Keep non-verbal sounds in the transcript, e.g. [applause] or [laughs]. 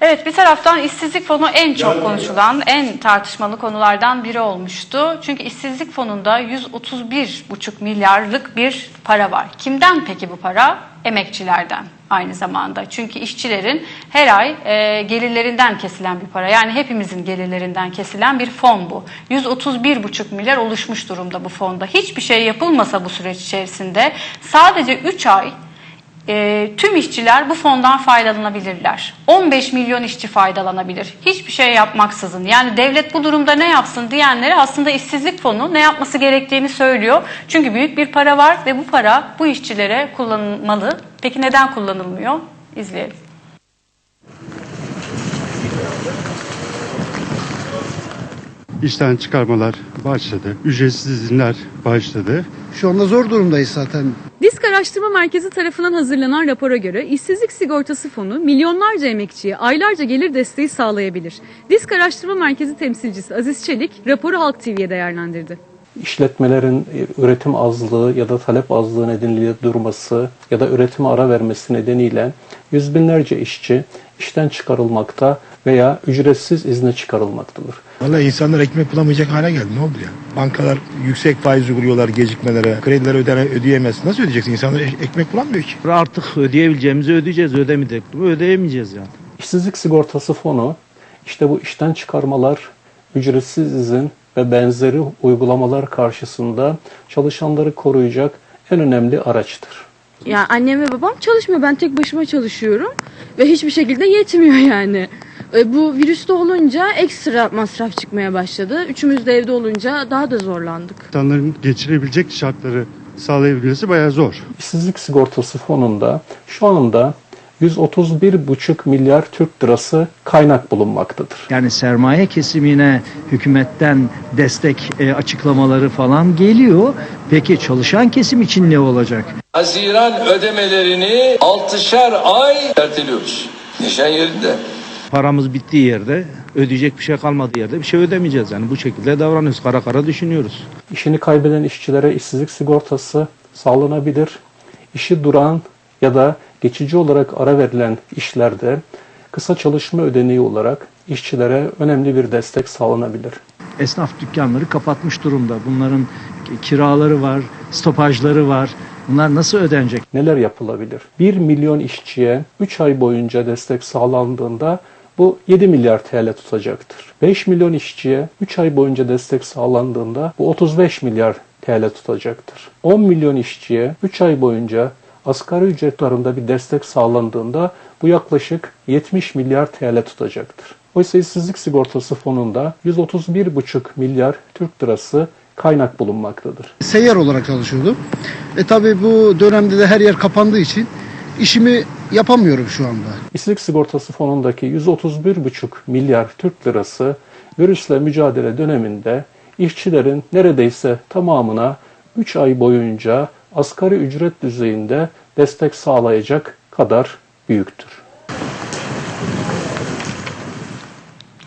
Evet bir taraftan işsizlik fonu en çok konuşulan, en tartışmalı konulardan biri olmuştu. Çünkü işsizlik fonunda 131,5 milyarlık bir para var. Kimden peki bu para? Emekçilerden aynı zamanda. Çünkü işçilerin her ay e, gelirlerinden kesilen bir para. Yani hepimizin gelirlerinden kesilen bir fon bu. 131,5 milyar oluşmuş durumda bu fonda. Hiçbir şey yapılmasa bu süreç içerisinde sadece 3 ay e, tüm işçiler bu fondan faydalanabilirler. 15 milyon işçi faydalanabilir. Hiçbir şey yapmaksızın. Yani devlet bu durumda ne yapsın diyenlere aslında işsizlik fonu ne yapması gerektiğini söylüyor. Çünkü büyük bir para var ve bu para bu işçilere kullanılmalı. Peki neden kullanılmıyor? İzleyelim. İşten çıkarmalar başladı. Ücretsiz izinler başladı. Şu anda zor durumdayız zaten. Araştırma Merkezi tarafından hazırlanan rapora göre işsizlik sigortası fonu milyonlarca emekçiye aylarca gelir desteği sağlayabilir. Disk Araştırma Merkezi temsilcisi Aziz Çelik raporu Halk TV'ye değerlendirdi. İşletmelerin e, üretim azlığı ya da talep azlığı nedeniyle durması ya da üretime ara vermesi nedeniyle yüz binlerce işçi işten çıkarılmakta veya ücretsiz izne çıkarılmaktadır. Vallahi insanlar ekmek bulamayacak hale geldi. Ne oldu ya? Bankalar yüksek faiz uyguluyorlar gecikmelere. Kredileri ödene, ödeyemez. Nasıl ödeyeceksin? İnsanlar ek- ekmek bulamıyor ki. Artık ödeyebileceğimizi ödeyeceğiz. Ödemeyecek mi? Ödeyemeyeceğiz yani. İşsizlik sigortası fonu işte bu işten çıkarmalar, ücretsiz izin ve benzeri uygulamalar karşısında çalışanları koruyacak en önemli araçtır. Ya annem ve babam çalışmıyor. Ben tek başıma çalışıyorum ve hiçbir şekilde yetmiyor [laughs] yani. E, Bu virüste olunca ekstra masraf çıkmaya başladı. Üçümüz de evde olunca daha da zorlandık. İnsanların geçirebilecek şartları sağlayabilmesi bayağı zor. İşsizlik sigortası fonunda şu anda 131,5 milyar Türk lirası kaynak bulunmaktadır. Yani sermaye kesimine hükümetten destek e, açıklamaları falan geliyor. Peki çalışan kesim için ne olacak? Haziran ödemelerini 6'şer ay erteliyoruz. Nişan yerinde. Paramız bittiği yerde, ödeyecek bir şey kalmadığı yerde bir şey ödemeyeceğiz. Yani bu şekilde davranıyoruz. Kara kara düşünüyoruz. İşini kaybeden işçilere işsizlik sigortası sağlanabilir. İşi duran ya da geçici olarak ara verilen işlerde kısa çalışma ödeneği olarak işçilere önemli bir destek sağlanabilir. Esnaf dükkanları kapatmış durumda. Bunların kiraları var, stopajları var. Bunlar nasıl ödenecek? Neler yapılabilir? 1 milyon işçiye 3 ay boyunca destek sağlandığında bu 7 milyar TL tutacaktır. 5 milyon işçiye 3 ay boyunca destek sağlandığında bu 35 milyar TL tutacaktır. 10 milyon işçiye 3 ay boyunca asgari ücret oranında bir destek sağlandığında bu yaklaşık 70 milyar TL tutacaktır. Oysa işsizlik sigortası fonunda 131,5 milyar Türk lirası kaynak bulunmaktadır. Seyyar olarak çalışıyordum. E tabi bu dönemde de her yer kapandığı için işimi yapamıyorum şu anda. İşsizlik sigortası fonundaki 131,5 milyar Türk lirası virüsle mücadele döneminde işçilerin neredeyse tamamına 3 ay boyunca asgari ücret düzeyinde destek sağlayacak kadar büyüktür.